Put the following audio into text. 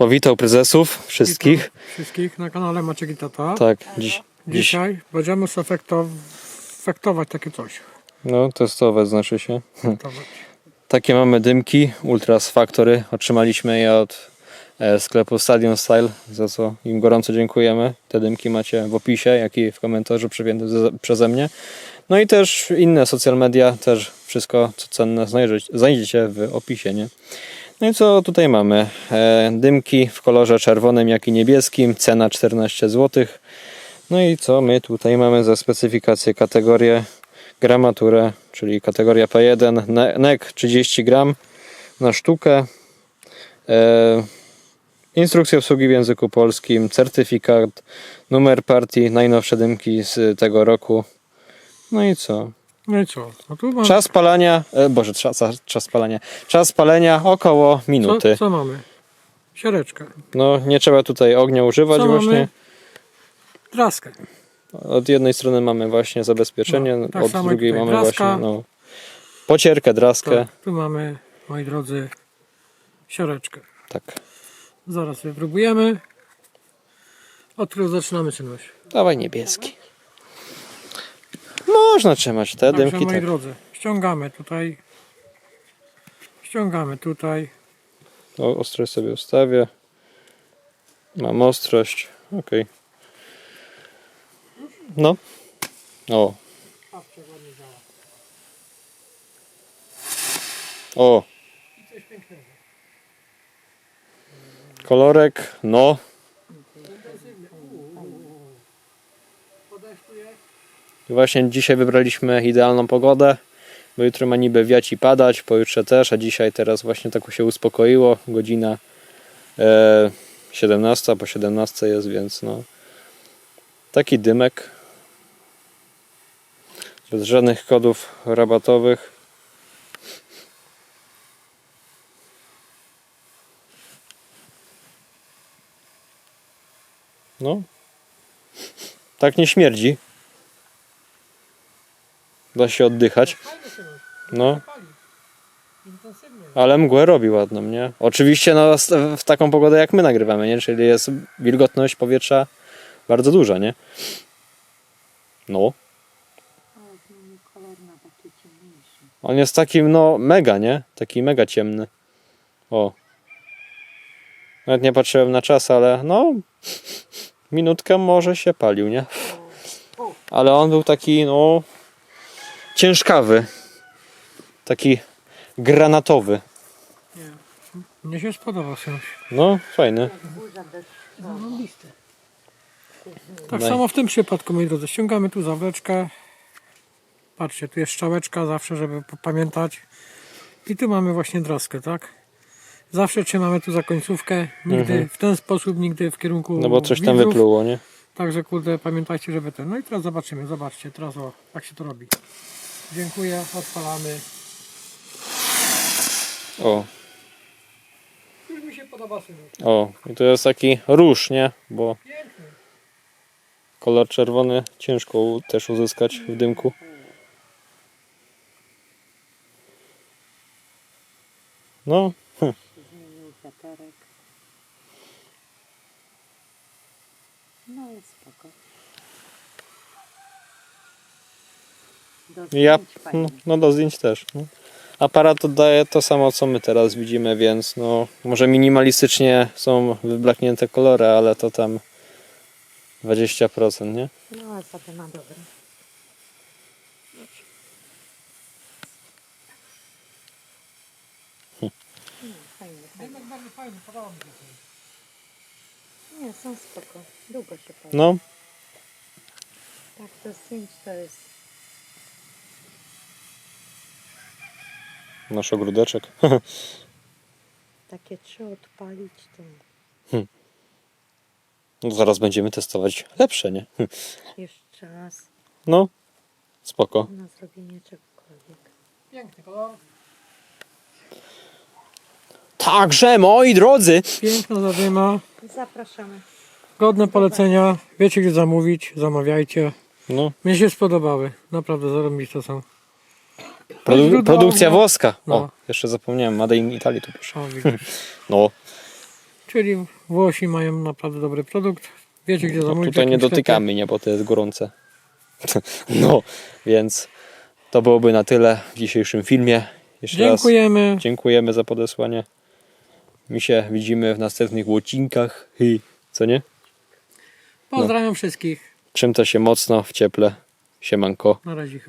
Powitał prezesów wszystkich. Witam Wszystkich na kanale Maciek i Tata. Tak, dziś, dziś Dzisiaj będziemy efektować takie coś. no testowe znaczy się. Efektować. Takie mamy dymki Ultras Factory. Otrzymaliśmy je od e, sklepu Stadium Style, za co im gorąco dziękujemy. Te dymki macie w opisie, jak i w komentarzu przypiętym ze- przeze mnie. No i też inne social media, też wszystko co cenne znajdziecie, znajdziecie w opisie, nie? No i co tutaj mamy? E, dymki w kolorze czerwonym, jak i niebieskim, cena 14 zł. No i co my tutaj mamy za specyfikację, kategorię gramaturę, czyli kategoria P1, ne- NEC 30 gram na sztukę. E, instrukcja obsługi w języku polskim, certyfikat, numer partii, najnowsze dymki z tego roku. No i co? No i co? No tu mamy, Czas palania, e, boże, czas, czas palania. Czas palenia około minuty. co, co mamy? Siereczkę. No, nie trzeba tutaj ognia używać Co właśnie. mamy? Draskę. Od jednej strony mamy właśnie zabezpieczenie, No, tak od drugiej mamy draska. właśnie no, pocierkę, draskę. Tak, tu mamy, moi drodzy, siareczkę. Tak. Zaraz wypróbujemy. Od którego zaczynamy, synuś? Dawaj niebieski. Można trzymać te Także, dymki moi tak. drodzy, ściągamy tutaj. Ściągamy tutaj. O, ostrość sobie ustawię. Mam ostrość. Ok. No. O. O. Kolorek, no. I Właśnie dzisiaj wybraliśmy idealną pogodę, bo jutro ma niby wiać i padać, pojutrze też, a dzisiaj teraz właśnie tak się uspokoiło. Godzina e, 17, po 17 jest, więc no. Taki dymek. Bez żadnych kodów rabatowych. No. Tak nie śmierdzi. Da się oddychać. No. Ale mgłę robi ładną, nie? Oczywiście no, w taką pogodę jak my nagrywamy, nie? Czyli jest wilgotność powietrza bardzo duża, nie? No. On jest takim, no, mega, nie? Taki mega ciemny. O. Nawet nie patrzyłem na czas, ale no... Minutkę może się palił, nie? Ale on był taki, no... Ciężkawy. Taki granatowy. Mnie się spodoba, synuś. No, fajny. Tak samo w tym przypadku, moi drodzy, ściągamy tu zawleczkę. Patrzcie, tu jest strzałeczka zawsze, żeby p- pamiętać. I tu mamy właśnie draskę, tak? Zawsze trzymamy tu za końcówkę, nigdy w ten sposób, nigdy w kierunku Mhm. No bo coś tam widzów. wypluło, nie? Także kurde, pamiętajcie, żeby ten. No i teraz zobaczymy, zobaczcie, teraz o, jak się to robi. Dziękuję, odpalamy. O, Już mi się podoba synu. o. I to jest taki róż, nie? Bo Piękny. kolor czerwony ciężko u- też uzyskać w dymku. No, hm. Zmienił wiaterek. No jest spoko. Do ja, zdjęć fajnie. no, no do zdjęć też. No. Aparat oddaje to samo, co my teraz widzimy, więc no, może minimalistycznie są wyblaknięte kolory, ale to tam 20%, nie? No ale sobie ma dobre. Fajnie, fajnie. Dymek bardzo fajny, podoba mi się. Nie, są spoko. Długo się pali. No, Tak, do zdjęć to jest nasz ogródeczek. takie trzy odpalić, to No zaraz będziemy testować lepsze, nie? jeszcze raz No, spoko. na zrobienie czegokolwiek. Piękny kolor. Także, moi drodzy, Piękna zadyma. Zapraszamy. Godne polecenia. Wiecie gdzie zamówić, zamawiajcie. no, Mnie się spodobały. Naprawdę zarobiste są. Produ- Źródło produkcja ognia. włoska. O, No. jeszcze zapomniałem, Made in Italy tu proszę. O, widzisz. No, Czyli Włosi mają naprawdę dobry produkt. Wiecie gdzie No, zamówić. w tutaj nie sklepie. dotykamy, nie, bo to jest gorące. No, więc to byłoby na tyle w dzisiejszym filmie. Jeszcze raz Dziękujemy. dziękujemy za podesłanie. My się widzimy w następnych łocinkach. I co nie? Pozdrawiam wszystkich. Czym to się mocno w cieple. Siemanko. Na razie.